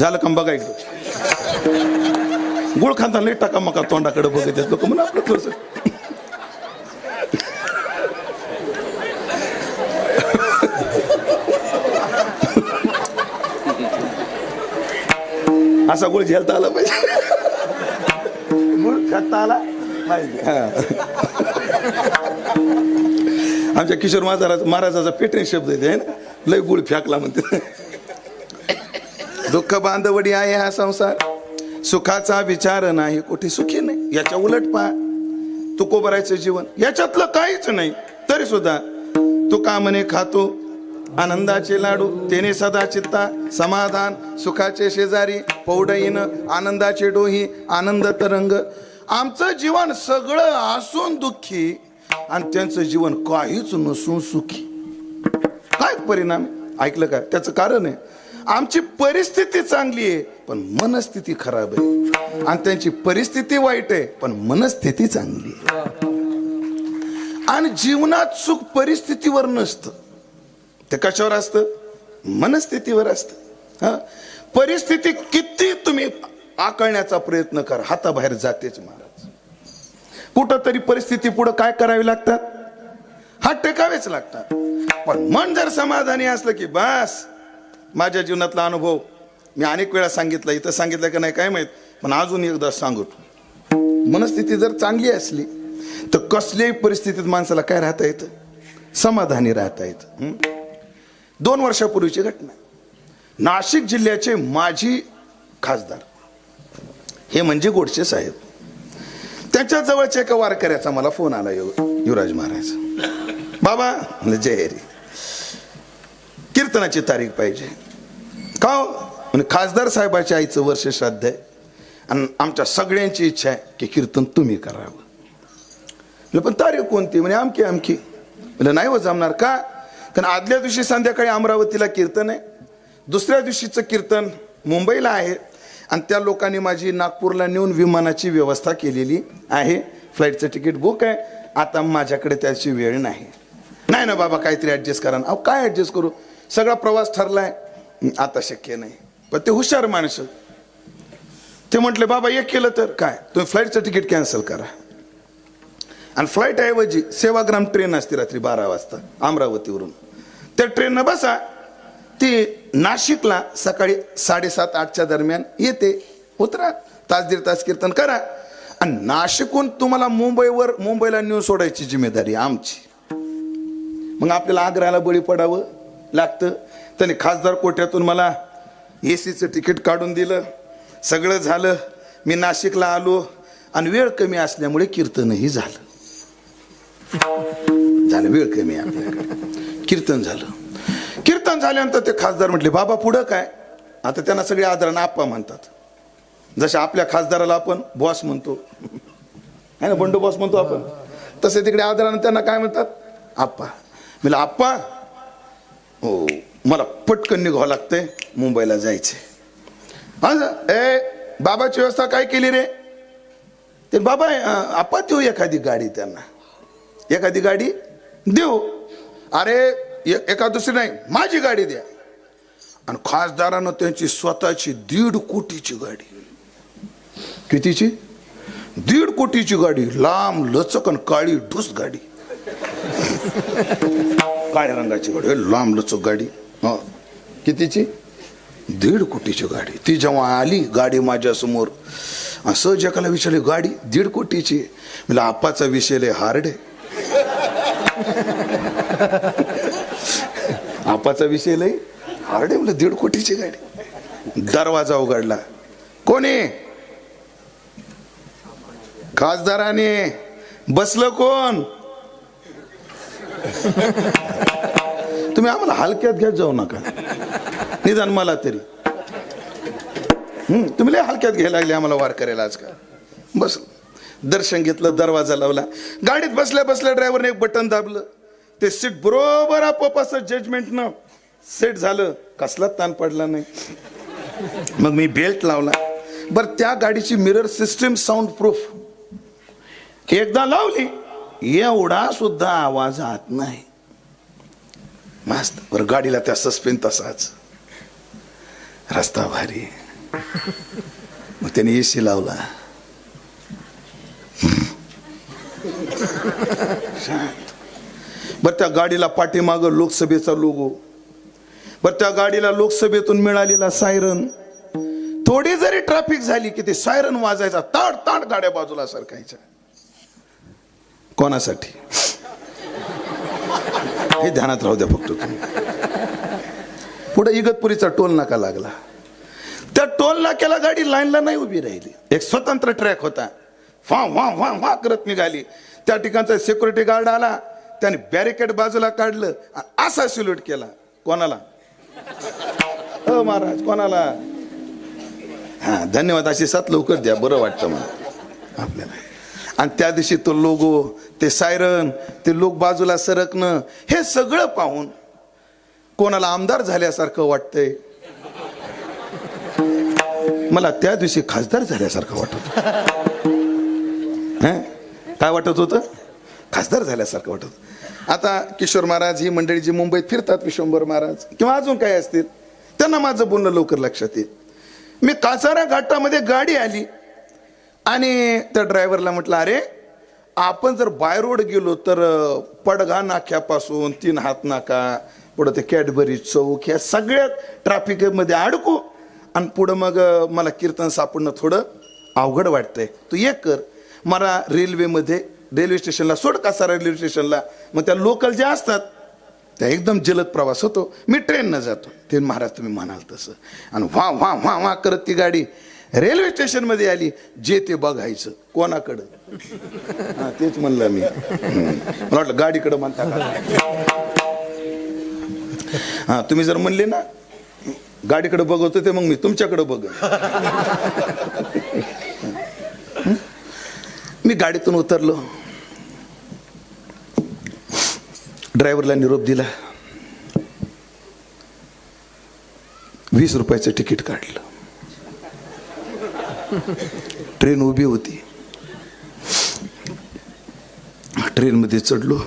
झालं का बघा इकडं. गुळ खाताना लई टाका मका तोंडाकडे बघत आहेत लोक म्हणून आपलं थोडस असा गुळ झेलता आला पाहिजे. गुळ खाता आला पाहिजे. आमच्या किशोर महाराज महाराजाचा पेटणे शब्द आहे ना? लय गुळ फेकला म्हणते. दुःख बांधवडी आहे हा संसार. सुखाचा विचार नाही कुठे सुखी नाही. याच्या उलट पहा. तुकोबरायचं जीवन. याच्यातलं काहीच नाही. तरी सुद्धा तू का म्हणे खातो आनंदाचे लाडू तेने सदा चित्ता समाधान सुखाचे शेजारी पौडईन आनंदाचे डोही आनंद तरंग. आमचं जीवन सगळं असून दुःखी आणि त्यांचं जीवन काहीच नसून सुखी. काय परिणाम? ऐकलं का? त्याचं कारण आहे आमची परिस्थिती चांगली आहे पण मनस्थिती खराब आहे. आणि त्यांची परिस्थिती वाईट आहे पण मनस्थिती चांगली आहे. आणि जीवनात सुख परिस्थितीवर नसतं. ते कशावर असतं? मनस्थितीवर असतं. हा? परिस्थिती किती तुम्ही आकळण्याचा प्रयत्न करा हाताबाहेर जातेच महाराज. कुठं तरी परिस्थिती पुढे काय करावी लागतात? हात टेकावेच लागतात. पण मन जर समाधानी असलं की बस माझ्या जीवनातला अनुभव मी अनेक वेळा सांगितला इथं सांगितलं का नाही काय माहीत पण अजून एकदा सांगतो मनस्थिती जर चांगली असली तर कसल्याही परिस्थितीत माणसाला काय राहता येतं? समाधानी राहता येतं. दोन वर्षापूर्वीची घटना. नाशिक जिल्ह्याचे माजी खासदार हे म्हणजे गोडसे साहेब. त्यांच्या जवळच्या एका वारकऱ्याचा मला फोन आला युवराज महाराज. बाबा म्हणजे जय हरी. कीर्तनाची तारीख पाहिजे. का हो? म्हणजे खासदार साहेबाच्या आईचं वर्ष श्राद्ध आहे. आणि आमच्या सगळ्यांची इच्छा आहे की कीर्तन तुम्ही करावं. म्हणलं, पण तारीख कोणती? म्हणजे आमकी आमकी. म्हणजे नाही व जमणार का? कारण आदल्या दिवशी संध्याकाळी अमरावतीला कीर्तन आहे. दुसऱ्या दिवशीचं कीर्तन मुंबईला आहे. आणि त्या लोकांनी माझी नागपूरला नेऊन विमानाची व्यवस्था केलेली आहे. फ्लाईटचं तिकीट बुक आहे. आता माझ्याकडे त्याची वेळ नाही. नाही ना बाबा काहीतरी ॲडजस्ट करा ना. अहो काय ॲडजस्ट करू? सगळा प्रवास ठरलाय. आता शक्य नाही. पण ते हुशार माणसं. ते म्हटले बाबा एक केलं तर काय? तुम्ही फ्लाईटचं तिकीट कॅन्सल करा. आणि फ्लाईट ऐवजी सेवाग्राम ट्रेन असते रात्री बारा वाजता अमरावतीवरून. त्या ट्रेननं बसा ती नाशिकला सकाळी साडेसात आठच्या दरम्यान येते. उतरा तास दीड तास कीर्तन करा. आणि नाशिकहून तुम्हाला मुंबईवर मुंबईला नेऊन सोडायची जिम्मेदारी आमची. मग आपल्याला आग्र्याला बळी पडावं? लागतं. त्याने खासदार कोट्यातून मला ए सीचं तिकीट काढून दिलं. सगळं झालं. मी नाशिकला आलो आणि वेळ कमी असल्यामुळे कीर्तनही झालं. झालं वेळ कमी आपल्याकडे कीर्तन झालं. कीर्तन झाल्यानंतर ते खासदार म्हटले बाबा पुढं काय? आता त्यांना सगळे आदरानं आप्पा म्हणतात. जसे आपल्या खासदाराला आपण बॉस म्हणतो. आहे ना बंडू बॉस म्हणतो आपण. तसे तिकडे आदरानं त्यांना काय म्हणतात? आप्पा. म्हटलं आप्पा हो मला पटकन निघावं लागतंय. मुंबईला जायचंय. हा ए बाबाची व्यवस्था काय केली रे? ते बाबा आपण देऊ एखादी गाडी त्यांना. एखादी गाडी देऊ. अरे एका दुसरी नाही माझी गाडी द्या. आणि खासदारानं त्यांची स्वतःची दीड कोटीची गाडी. कितीची? दीड कोटीची गाडी. लांब लचक आणि काळी ढुस गाडी. काळ्या रंगाची गाडी लांब लचूक गाडी. हा. कितीची? दीड कोटीची गाडी. ती जेव्हा आली गाडी माझ्यासमोर सहज एकाला विचारली गाडी दीड कोटीची? म्हणजे आप्पाचा विषय लय हार्ड आहे. आपाचा विषय लय हार्ड आहे. दीड कोटीची गाडी. दरवाजा उघडला. कोणी? खासदाराने. बसलं कोण? तुम्ही आम्हाला हलक्यात घेत जाऊ नका. निदान मला तरी. तुम्ही लय हलक्यात घ्यायला लागले आम्हाला वार करायला आज का बस. दर्शन घेतलं दरवाजा लावला. गाडीत बसल्या बसल्या ड्रायव्हरने एक बटन दाबलं. ते सीट बरोबर आपोआप असं जजमेंटनं सेट झालं. कसलाच ताण पडला नाही. मग मी बेल्ट लावला. बरं त्या गाडीची मिरर सिस्टीम साऊंड प्रूफ एकदा लावली. एवढा सुद्धा आवाज आत नाही. मस्त. बरं गाडीला त्या सस्पेन तसाच. रस्ता भारी. मग त्याने एसी लावला. बर बरं त्या गाडीला पाठीमाग लोकसभेचा लोगो बरं त्या गाडीला लोकसभेतून मिळालेला सायरन थोडी जरी ट्रॅफिक झाली की ते सायरन वाजायचा ताड ताड गाड्या बाजूला सरकायच्या. कोणासाठी? हे ध्यानात राहू द्या फक्त तुम्ही. पुढे इगतपुरीचा टोल नाका लागला. त्या टोल नाक्याला गाडी लाईनला नाही उभी राहिली. एक स्वतंत्र ट्रॅक होता. वा वा वा वा करत निघाली. त्या ठिकाणचा सिक्युरिटी गार्ड आला. त्याने बॅरिकेड बाजूला काढलं. आणि असा सिल्यूट केला. कोणाला? अ महाराज कोणाला? हा धन्यवाद. अशी सात लवकर द्या. बरं वाटतं मला. आपल्याला. आणि त्या दिवशी तो लोगो ते सायरन ते लोक बाजूला सरकणं हे सगळं पाहून कोणाला आमदार झाल्यासारखं वाटतंय. मला त्या दिवशी खासदार झाल्यासारखं वाटत काय वाटत होतं? खासदार झाल्यासारखं वाटत आता किशोर महाराज ही मंडळी जी मुंबईत फिरतात विश्वंभर महाराज किंवा अजून काय असतील त्यांना माझं बोलणं लवकर लक्षात येईल. मी कासारा घाटामध्ये गाडी आली. आणि त्या ड्रायव्हरला म्हटलं अरे आपण जर बाय रोड गेलो तर पडघा नाक्यापासून तीन हात नाका पुढं ते कॅडबरी चौक ह्या सगळ्यात ट्रॅफिकमध्ये अडकू. आणि पुढं मग मला कीर्तन सापडणं थोडं अवघड वाटतंय. तू एक कर मला रेल्वेमध्ये रेल्वे स्टेशनला सोड कासारा रेल्वे स्टेशनला मग त्या लोकल ज्या असतात त्या एकदम जलद प्रवास होतो. मी ट्रेननं जातो. ते महाराज तुम्ही म्हणाल तसं. आणि व्हा व्हा व्हा व्हा करत ती गाडी. रेल्वे स्टेशनमध्ये आली जे ते बघायचं कोणाकडं? हा तेच म्हणलं मी. मला वाटलं गाडीकडं म्हणता का हा तुम्ही जर म्हणले ना गाडीकडे बघतो ते मग मी तुमच्याकडे बघ मी गाडीतून उतरलो. ड्रायव्हरला निरोप दिला. वीस रुपयाचं तिकीट काढलं. ट्रेन उभी होती. ट्रेनमध्ये चढलो.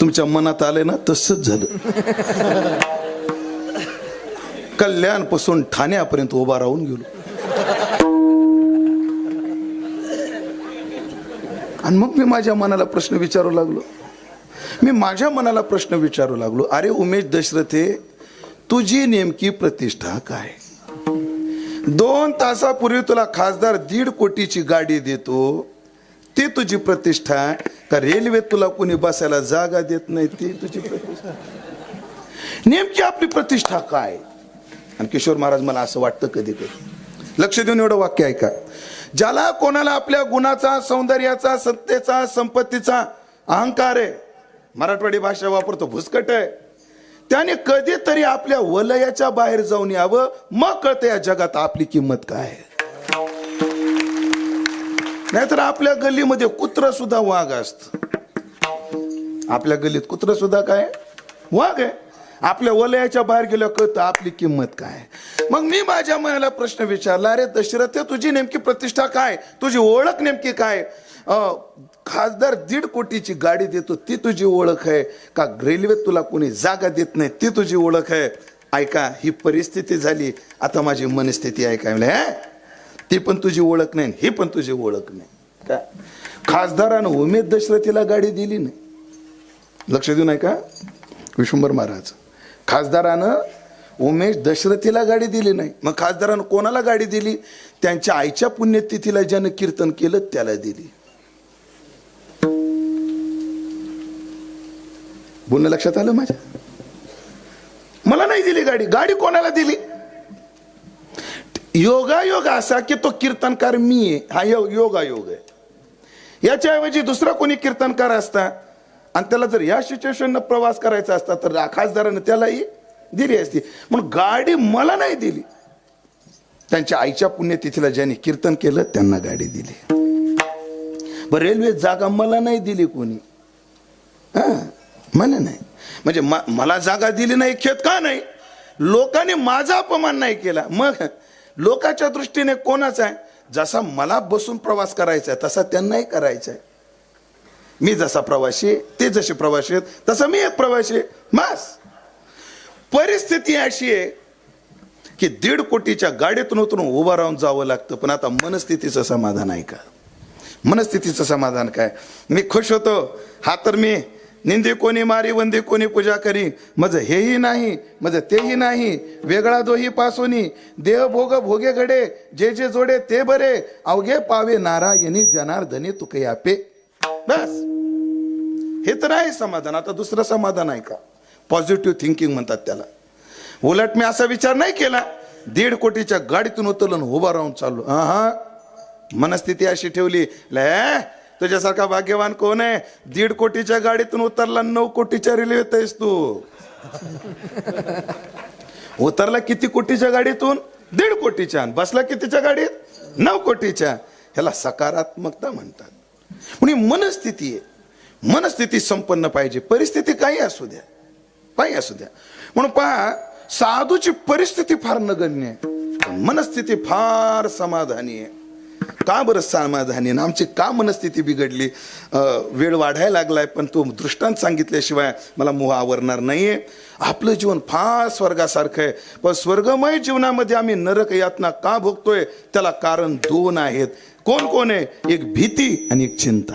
तुमच्या मनात आले ना तसंच झालं. कल्याणपासून ठाण्यापर्यंत उभा राहून गेलो. आणि मग मी माझ्या मनाला प्रश्न विचारू लागलो. मी माझ्या मनाला प्रश्न विचारू लागलो अरे उमेश दशरथे तुझी नेमकी प्रतिष्ठा काय? दोन तासापूर्वी तुला खासदार दीड कोटीची गाडी देतो. ती तुझी प्रतिष्ठा का रेल्वेत तुला कोणी बसायला जागा देत नाही? ती तुझी प्रतिष्ठा. नेमकी आपली प्रतिष्ठा काय? आणि किशोर महाराज मला असं वाटतं कधी कधी लक्ष देऊन एवढं वाक्य ऐका. ज्याला कोणाला आपल्या गुणाचा सौंदर्याचा सत्तेचा संपत्तीचा अहंकार आहे मराठवाडी भाषा वापरतो भुसकट आहे. त्याने कधीतरी आपल्या वलयाच्या बाहेर जाऊन यावं. मग कळतं या जगात आपली किंमत काय आहे. नाहीतर आपल्या गल्लीमध्ये कुत्र सुद्धा वाघ असत. आपल्या गल्लीत कुत्र सुद्धा काय? वाघ आहे. आपल्या वलयाच्या बाहेर गेल्या कळतं आपली किंमत काय मग मी माझ्या मनाला प्रश्न विचारला अरे दशरथ तुझी नेमकी प्रतिष्ठा काय? तुझी ओळख नेमकी काय? खासदार दीड कोटीची गाडी देतो ती तुझी ओळख आहे. का रेल्वेत तुला कोणी जागा देत नाही ती तुझी ओळख आहे. ऐका ही परिस्थिती झाली. आता माझी मनस्थिती ऐका म्हणजे ती पण तुझी ओळख नाही ही पण तुझी ओळख नाही. का? खासदारानं उमेद दशरथीला गाडी दिली नाही. लक्ष देऊ नाही का विश्वंभर महाराज. खासदारानं उमेश दशरथीला गाडी दिली नाही. मग खासदारानं कोणाला गाडी दिली? त्यांच्या आईच्या पुण्यतिथीला ज्यानं कीर्तन केलं त्याला दिली. बोलणं लक्षात आलं माझ्या? मला नाही दिली गाडी. गाडी कोणाला दिली? योगायोग असा की तो कीर्तनकार मी आहे. हा यो- योगायोग आहे. याच्याऐवजी दुसरा कोणी कीर्तनकार असता आणि त्याला जर या सिच्युएशन प्रवास करायचा असता तर खासदारानं त्यालाही दिली असती. म्हणून गाडी मला नाही दिली. त्यांच्या आईच्या पुण्यतिथीला ज्यांनी कीर्तन केलं त्यांना गाडी दिली. बरं रेल्वे जागा मला नाही दिली कोणी. हा? म्हणे नाही. म्हणजे म- मला जागा दिली नाही खेत का नाही? लोकांनी माझा अपमान नाही केला. मग लोकाच्या दृष्टीने कोणाचा आहे? जसा मला बसून प्रवास करायचा आहे तसा त्यांनाही करायचा आहे. मी जसा प्रवासी ते जसे प्रवासी आहेत तसा मी एक प्रवासी मास परिस्थिती अशी आहे की दीड कोटीच्या गाडीतून उतरून उभं राहून जावं लागतं पण आता मनस्थितीचं समाधान आहे का? मनस्थितीचं समाधान काय? मी खुश होतो. हा तर मी निंदी कोणी मारी वंदी कोणी पूजा करी. मज हेही नाही मज तेही नाही. वेगळा दोही पासोनी. देह भोग भोगे घडे जे जे जोडे ते बरे. अवघे पावे नारायणी जनार्दने तुके आपे बस. हे तर आहे समाधान. आता दुसरं समाधान आहे का? पॉझिटिव्ह थिंकिंग म्हणतात त्याला. उलट मी असा विचार नाही केला. दीड कोटीच्या गाडीतून उतरलो उभा राहून चाललो. हा हा मनस्थिती अशी ठेवली. ले तुझ्यासारखा भाग्यवान कोण आहे? दीड कोटीच्या गाडीतून उतरला नऊ कोटीच्या रेल्वेत आहेस तू. उतरला किती कोटीच्या गाडीतून? दीड कोटीच्या. बसला कितीच्या गाडीत? नऊ कोटीच्या. ह्याला सकारात्मकता म्हणतात. म्हणजे मनस्थिती आहे. मनस्थिती संपन्न पाहिजे. परिस्थिती काही असू द्या. काही असू द्या. म्हणून पहा साधूची परिस्थिती फार नगण्य आहे. मनस्थिती फार समाधानी आहे. का बरं समाधानी आणि आमची का मनस्थिती बिघडली? वेळ वाढायला लागलाय पण तो दृष्टांत सांगितल्याशिवाय मला मोह आवरणार नाहीये. आपलं जीवन फार स्वर्गासारखं आहे. पण स्वर्गमय जीवनामध्ये आम्ही नरक यातना का भोगतोय? त्याला कारण दोन आहेत. कोण कोण आहे? एक भीती आणि एक चिंता.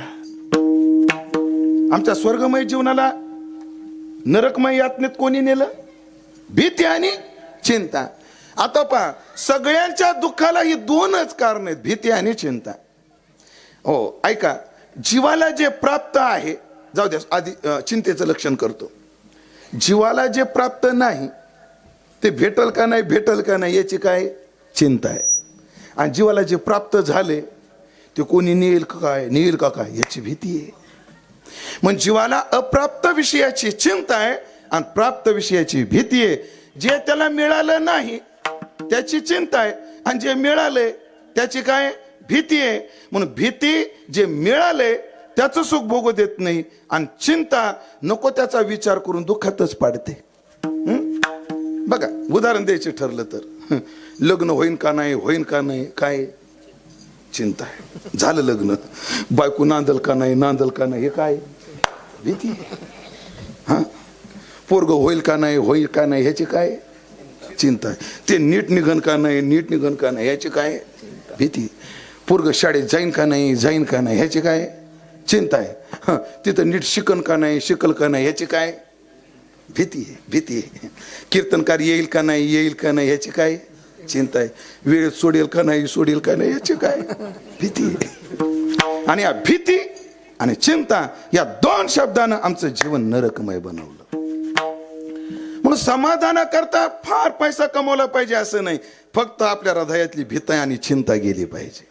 आमच्या स्वर्गमय जीवनाला नरकमय यातनेत कोणी नेलं? भीती आणि चिंता. आता पहा सगळ्यांच्या दुःखाला ही दोनच कारण आहेत भीती आणि चिंता. हो ऐका जीवाला जे प्राप्त आहे जाऊ द्या आधी चिंतेचं लक्षण करतो. जीवाला जे प्राप्त नाही ते भेटल का नाही भेटल का नाही याची काय चिंता आहे. आणि जीवाला जे प्राप्त झाले ते कोणी नेईल का काय नेईल का काय याची भीती आहे. मग जीवाला अप्राप्त विषयाची चिंता आहे आणि प्राप्त विषयाची भीती आहे. जे त्याला मिळालं नाही त्याची चिंता आहे. आणि जे मिळाले त्याची काय भीती आहे? म्हणून भीती जे मिळाले त्याचं सुख भोगू देत नाही. आणि चिंता नको त्याचा विचार करून दुःखातच पाडते. बघा उदाहरण द्यायचे ठरलं तर. लग्न होईन का नाही होईन का नाही काय? चिंता आहे. झालं लग्न. बायको नांदल का नाही नांदल का नाही हे काय? भीती हा? पोरग होईल का नाही होईल का नाही ह्याची काय? चिंता आहे ते नीट निघन का नाही नीट निघन का नाही ह्याची काय भीती पोरग शाळेत जाईन का नाही जाईन का नाही ह्याची काय चिंता आहे हां तिथं नीट शिकन का नाही शिकल का नाही ह्याची काय भीती आहे भीती आहे कीर्तनकार येईल का नाही येईल का नाही ह्याची काय चिंता आहे वेळ सोडेल का नाही सोडेल का नाही याची काय भीती आहे आणि या भीती आणि चिंता या दोन शब्दानं आमचं जीवन नरकमय बनवलं म्हणून समाधानाकरता फार पैसा कमवला पाहिजे असं नाही. फक्त आपल्या हृदयातली भीती आणि चिंता गेली पाहिजे.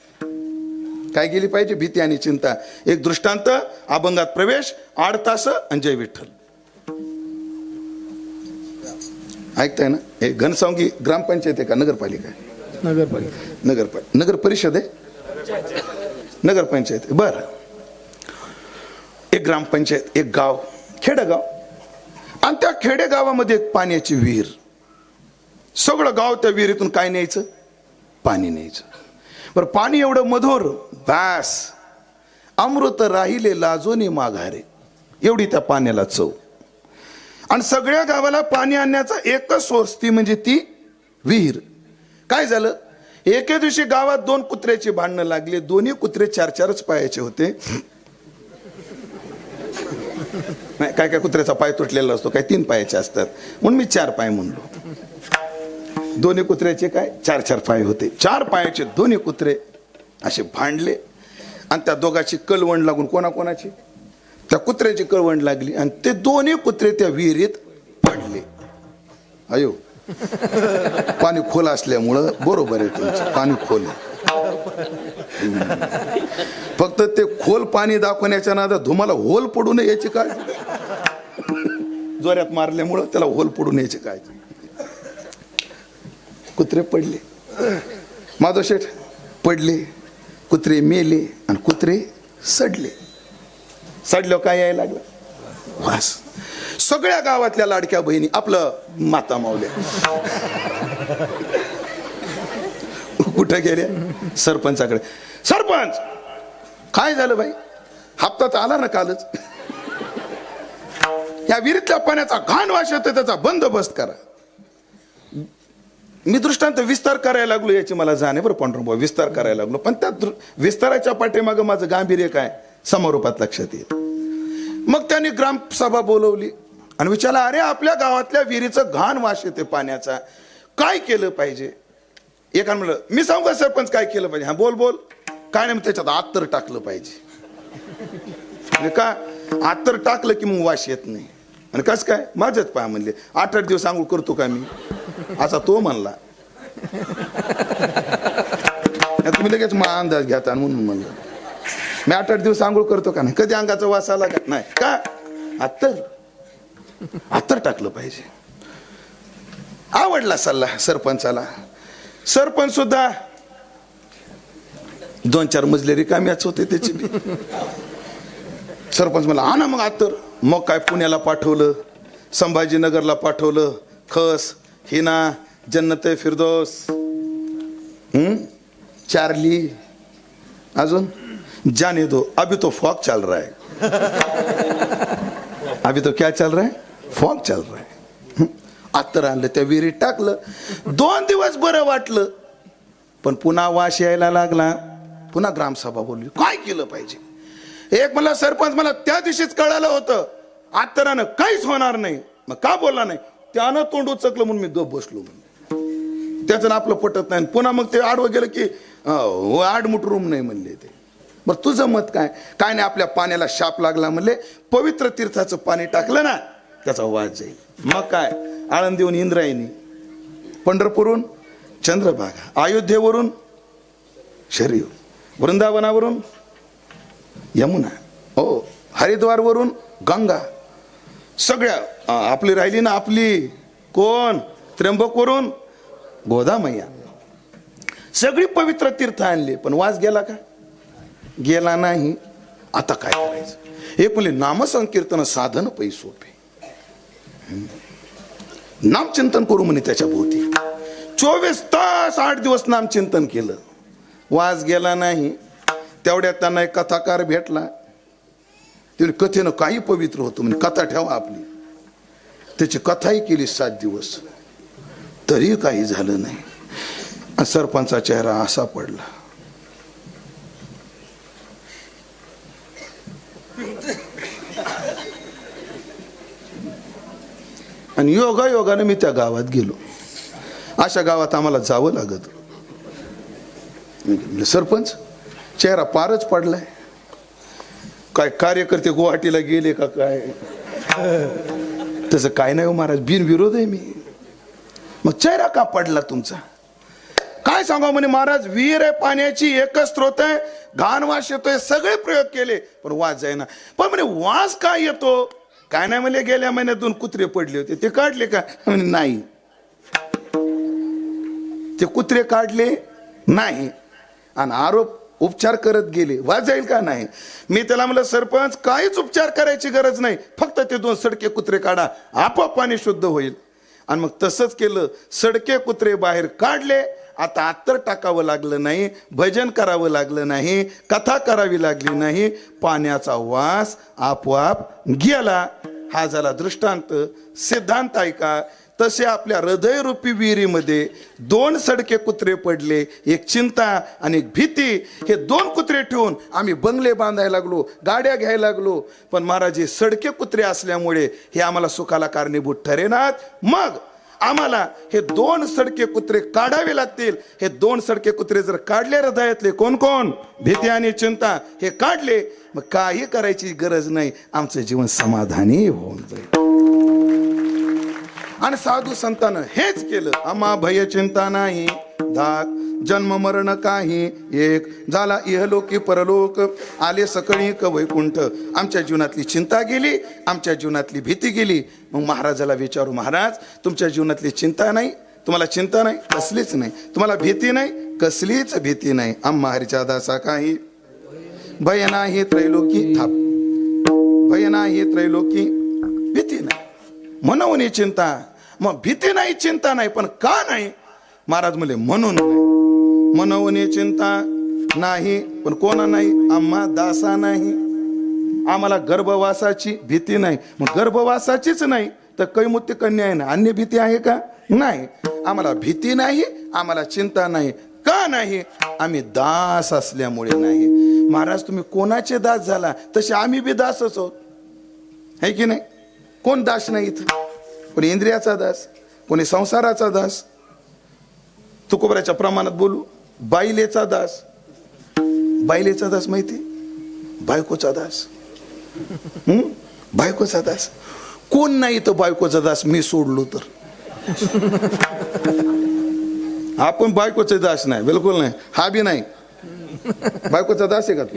काय गेली पाहिजे? भीती आणि चिंता. एक दृष्टांत अभंगात प्रवेश आठ तास अंजय विठ्ठल. ऐकताय ना? हे घनसावंगी ग्रामपंचायत आहे का? नगरपालिका नगरपालिका. नगरपालिका नगर परिषद आहे? नगरपंचायत बरं. एक ग्रामपंचायत एक गाव खेडेगाव. आणि त्या खेडेगावामध्ये एक पाण्याची विहीर. सगळं गाव त्या विहिरीतून काय न्यायचं? पाणी न्यायचं. बरं पाणी एवढं मधुर व्यास. अमृत राहिले लाजोनी माघारे. एवढी त्या पाण्याला चव. आणि सगळ्या गावाला पाणी आणण्याचा एकच सोर्स ती म्हणजे ती विहीर. काय झालं? एके दिवशी गावात दोन कुत्र्याची भांडणं लागली. दोन्ही कुत्रे चार चारच पायाचे होते. नाही काय काय कुत्र्याचा पाय तुटलेला असतो काय तीन पायाचे असतात. म्हणून मी चार पाय म्हणलो. दोन्ही कुत्र्याचे काय? चार चार पाय होते. चार पायाचे दोन्ही कुत्रे असे भांडले. आणि त्या दोघाची कलवण लागून कोणाकोणाची? त्या कुत्र्याची कळवण लागली आणि ते दोन्ही कुत्रे त्या विहिरीत पडले. अयो. पाणी खोल असल्यामुळं बरोबर आहे तुमचं. पाणी खोल आहे. फक्त ते खोल पाणी दाखवण्याच्या नादात धुमाला होल पडू नये याची काय जोऱ्यात मारल्यामुळं त्याला होल पडू नये काय कुत्रे पडले. माधव शेठ पडले कुत्रे मेले आणि कुत्रे सडले. सडलं काय यायला लागलं? वास. सगळ्या गावातल्या लाडक्या बहिणी आपलं माता मावल्या. कुठं गेल्या सरपंचाकडे. सरपंच! काय झालं बाई? हप्ता तर आला ना कालच. या विहिरीतल्या पाण्याचा घाण वाश येतोय त्याचा बंदोबस्त करा. मी दृष्टांत विस्तार करायला लागलो याची मला जाणे बरं पांडुरंग विस्तार करायला लागलो. पण त्या विस्ताराच्या पाठीमागं माझं गांभीर्य काय? समारोपात लक्षात येईल मग त्यांनी ग्रामसभा बोलवली आणि विचारला अरे आपल्या गावातल्या विहिरीचं घाण वाश येते पाण्याचा. काय केलं पाहिजे? एकानं म्हणलं मी सांगू का सरपंच काय केलं पाहिजे? हा बोल बोल. काय नाही मग त्याच्यात आत्तर टाकलं पाहिजे. म्हणजे का? आत्तर टाकलं की मग वास येत नाही. आणि कस काय? माझ्याच पाय म्हणले. आठ आठ दिवस आंघोळ करतो का मी? असा तो म्हणला. तुम्ही लगेच मा अंदाज घ्याता म्हणून म्हणलं. मी आठ आठ दिवस आंघोळ करतो का नाही? कधी अंगाचा वास आला का? नाही. का? आत्तर. आत्तर टाकलं पाहिजे. आवडला सल्ला सरपंचाला. सरपंच सुद्धा. दोन चार मजले रिकाम्याच होते त्याची बी. सरपंच मला आणा मग आत्तर मग काय पुण्याला पाठवलं संभाजीनगरला पाठवलं खस हिना जन्नत फिरदोस हम्म? चार्ली अजून? जाने दो अभी तो फॉक चल रहा है. अभी तो क्या चल रहा है? फॉग चल रहा है. आत्तर आणलं त्या विहिरीत टाकलं. दोन दिवस बरं वाटलं. पण पुन्हा वास यायला लागला. पुन्हा ग्रामसभा बोलली काय केलं पाहिजे? एक मला सरपंच मला त्या दिवशीच कळालं होतं. आत्तरानं काहीच होणार नाही. मग का बोलला नाही? त्यानं तोंड उचकलं म्हणून मी गप बसलो म्हणून. त्याचं आपलं पटत नाही. पुन्हा मग ते आडवं गेलं की आडमुट हो, आडमुठ रूम नाही म्हणले ते. बरं तुझं मत काय? काय नाही आपल्या पाण्याला शाप लागला म्हणले. पवित्र तीर्थाचं पाणी टाकलं ना त्याचा वाज जाईल. मग काय? आळंदीहून इंद्रायणी पंढरपूरहून चंद्रभागा अयोध्येवरून शरीर वृंदावनावरून यमुना हो हरिद्वारवरून गंगा सगळ्या आपली राहिली ना आपली. कोण? त्र्यंबकवरून गोदामय्या. सगळी पवित्र तीर्थ आणली पण वास गेला का? गेला नाही. आता काय करायचं? एक म्हणजे नामसंकीर्तन साधन पै सोपे. नामचिंतन करू म्हणे त्याच्या भोवती. चोवीस तास आठ दिवस नामचिंतन केलं. वास गेला नाही. तेवढ्यात त्यांना एक कथाकार भेटला. तिने कथेनं काही पवित्र होतं म्हणजे कथा ठेवा आपली. त्याची कथाही केली सात दिवस. तरी काही झालं नाही. सरपंचा चेहरा असा पडला. आणि योगा योगाने मी त्या गावात गेलो. अशा गावात आम्हाला जावं लागत. सरपंच चेहरा पारच पडलाय. काय कार्यकर्ते गुवाहाटीला गेले का काय? तसं काय नाही हो महाराज बिनविरोध आहे मी. मग चेहरा का पडला तुमचा? काय सांगा म्हणे महाराज विहीर आहे पाण्याची एकच स्त्रोत आहे घाण वास येतोय सगळे प्रयोग केले पण वास जायना पण म्हणे वास काय येतो? काय नाही म्हणले गेल्या महिन्यात दोन कुत्रे पडले होते. ते काढले का? म्हणे नाही. ते कुत्रे काढले? नाही. आणि आरोप उपचार करत गेले. वा जाईल का? नाही. मी त्याला म्हणलं सरपंच काहीच उपचार करायची गरज नाही. फक्त ते दोन सडके कुत्रे काढा. आपोआप पाणी शुद्ध होईल. आणि मग तसंच केलं. सडके कुत्रे बाहेर काढले. आता अत्तर टाकावं लागलं नाही भजन करावं लागलं नाही कथा करावी लागली नाही पाण्याचा वास आपोआप गेला. हा झाला दृष्टांत. सिद्धांत ऐका. तसे आपल्या हृदयरूपी विहिरीमध्ये दोन सडके कुत्रे पडले एक चिंता आणि एक भीती. हे दोन कुत्रे ठेवून आम्ही बंगले बांधायला लागलो गाड्या घ्यायला लागलो. पण महाराज हे सडके कुत्रे असल्यामुळे हे आम्हाला सुखाला कारणीभूत ठरेनात. मग आम्हाला हे दोन सडके कुत्रे काढावे लागतील. हे दोन सडके कुत्रे जर काढले हृदयातले कोण कोण भीती आणि चिंता हे काढले मग काही करायची गरज नाही. आमचं जीवन समाधानी होऊन जाईल. आणि साधू संतानं हेच केलं. आम्हा भय चिंता नाही. धाक जन्म मरण काही. एक झाला इहलोकी परलोक. आले सकळी क वैकुंठ. आमच्या जीवनातली चिंता गेली आमच्या जीवनातली भीती गेली. मग महाराजाला विचारू महाराज तुमच्या जीवनातली चिंता नाही? तुम्हाला चिंता नाही? कसलीच नाही. तुम्हाला भीती नाही? कसलीच भीती नाही. आम्हा हरिच्या दासा काही. भय नाही त्रैलोकी. थाप भय नाही त्रैलोकी. भीती नाही. म्हणून चिंता. मग भीती नाही चिंता नाही पण का नाही? महाराज म्हणले म्हणून नाही चिंता नाही पण कोणा नाही आम्हा दासा नाही. आम्हाला गर्भवासाची भीती नाही. मग गर्भवासाचीच नाही तर कैमुत्य कन्या आहे ना? अन्य भीती आहे का? नाही. आम्हाला भीती नाही आम्हाला चिंता नाही. का नाही? आम्ही दास असल्यामुळे नाही. महाराज तुम्ही कोणाचे दास झाला? तसे आम्ही बी दासच आहोत. है की नाही? कोण दास नाही इथं? कोणी इंद्रियाचा दास कोणी संसाराचा दास. तुकोबऱ्याच्या प्रमाणात बोलू बाईलेचा दास. बाईलेचा दास माहिती? बायकोचा दास. बायकोचा दास. कोण नाही तर बायकोचा दास? मी सोडलो तर. आपण बायकोचे दास नाही बिलकुल नाही. हा बी नाही. बायकोचा दास आहे का तू?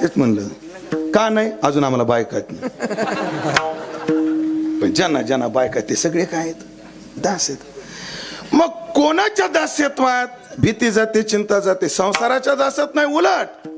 तेच म्हणलं. का नाही? अजून आम्हाला बायकात नाही पण ज्यांना ज्यांना बायका आहेत ते सगळे काय आहेत? दास आहेत. मग कोणाच्या दास्यत्वात? भीती जाते चिंता जाते संसाराच्या दासात नाही उलट.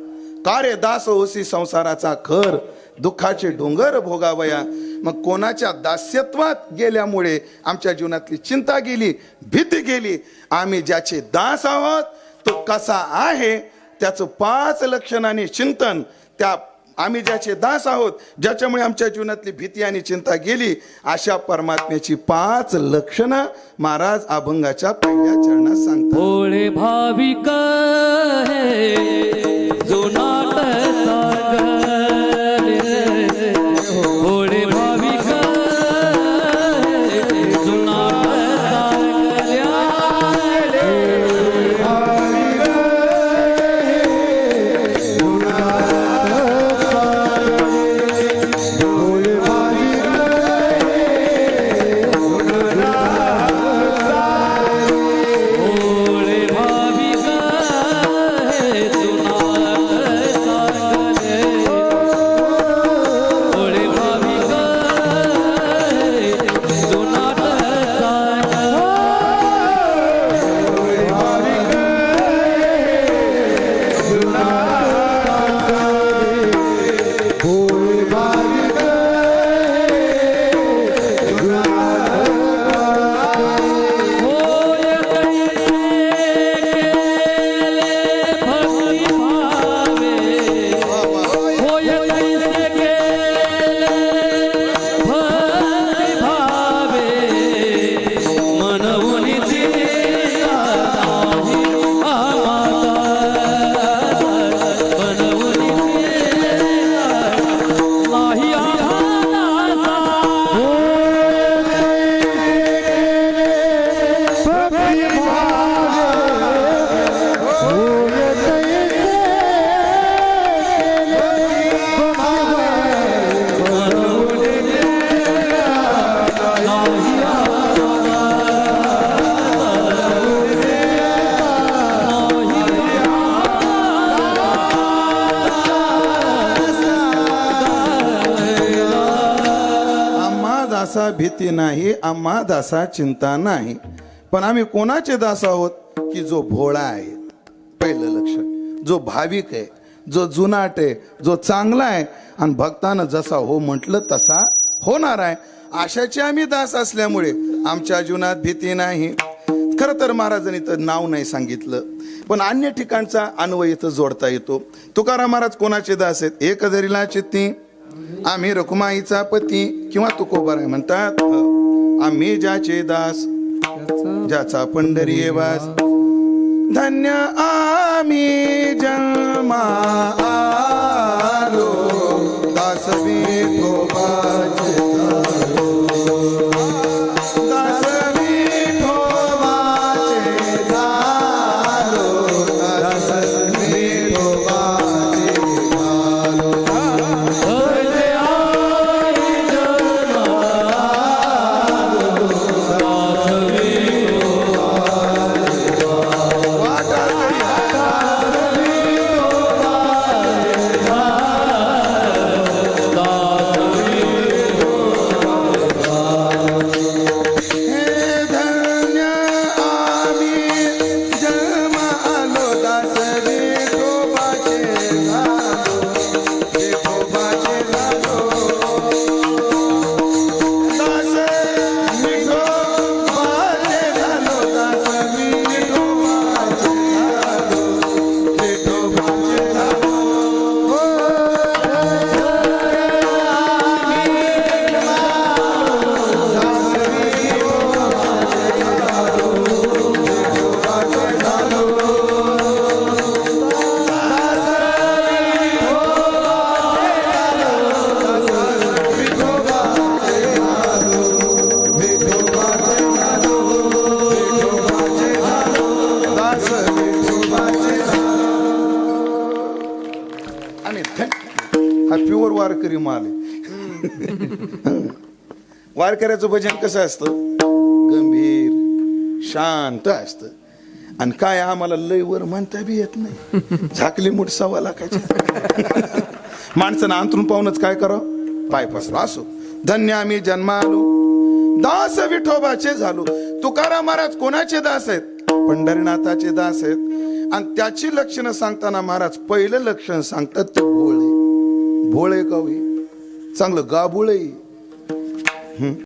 का रे दास होसी संसाराचा खर दुःखाचे डोंगर भोगावया. मग कोणाच्या दास्यत्वात गेल्यामुळे आमच्या जीवनातली चिंता गेली भीती गेली आम्ही ज्याचे दास आहोत तो कसा आहे त्याचं पाच लक्षणाने चिंतन त्या आम्ही ज्याचे दास आहोत ज्याच्यामुळे आमच्या जीवनातली भीती आणि चिंता गेली अशा परमात्म्याची पाच लक्षणं महाराज अभंगाच्या पहिल्या चरणात सांगतो भाविक भीती नाही आम्हा दासा चिंता नाही. पण आम्ही कोणाचे दास आहोत? की जो भोळा आहे. पहिलं लक्ष. जो भाविक आहे जो जुनाट आहे जो चांगला आहे आणि भक्तानं जसा हो म्हटलं तसा होणार आहे. आशाचे आम्ही दास असल्यामुळे आमच्या जीवनात भीती नाही. खरं तर महाराजांनी तर नाव नाही सांगितलं. पण अन्य ठिकाणचा अन्वय इथं जोडता येतो. तुकाराम महाराज कोणाचे दास आहेत? एक जरीला चित्ती आम्ही रखुमाईचा पती किंवा तुकोबर आहे म्हणतात. आम्ही ज्याचे दास ज्याचा पंढरी वास. धन्य आम्ही जन्मा आलो. दास वारकऱ्याचं भजन कसं असतं? गंभीर शांत असतं. आणि काय आम्हाला लय वर म्हणता बी येत नाही. झाकली मुठ सव्वा लाखाची माणसानं अंतरून पाहूनच काय करावं? पाय पसरा असो. धन्य आम्ही जन्मालो. दास विठोबाचे झालो. तुकाराम महाराज कोणाचे दास आहेत? पंढरीनाथाचे दास आहेत. आणि त्याची लक्षणं सांगताना महाराज पहिलं लक्षण सांगतात ते भोळे. भोळे कवी चांगलं गाबुळे Hmm?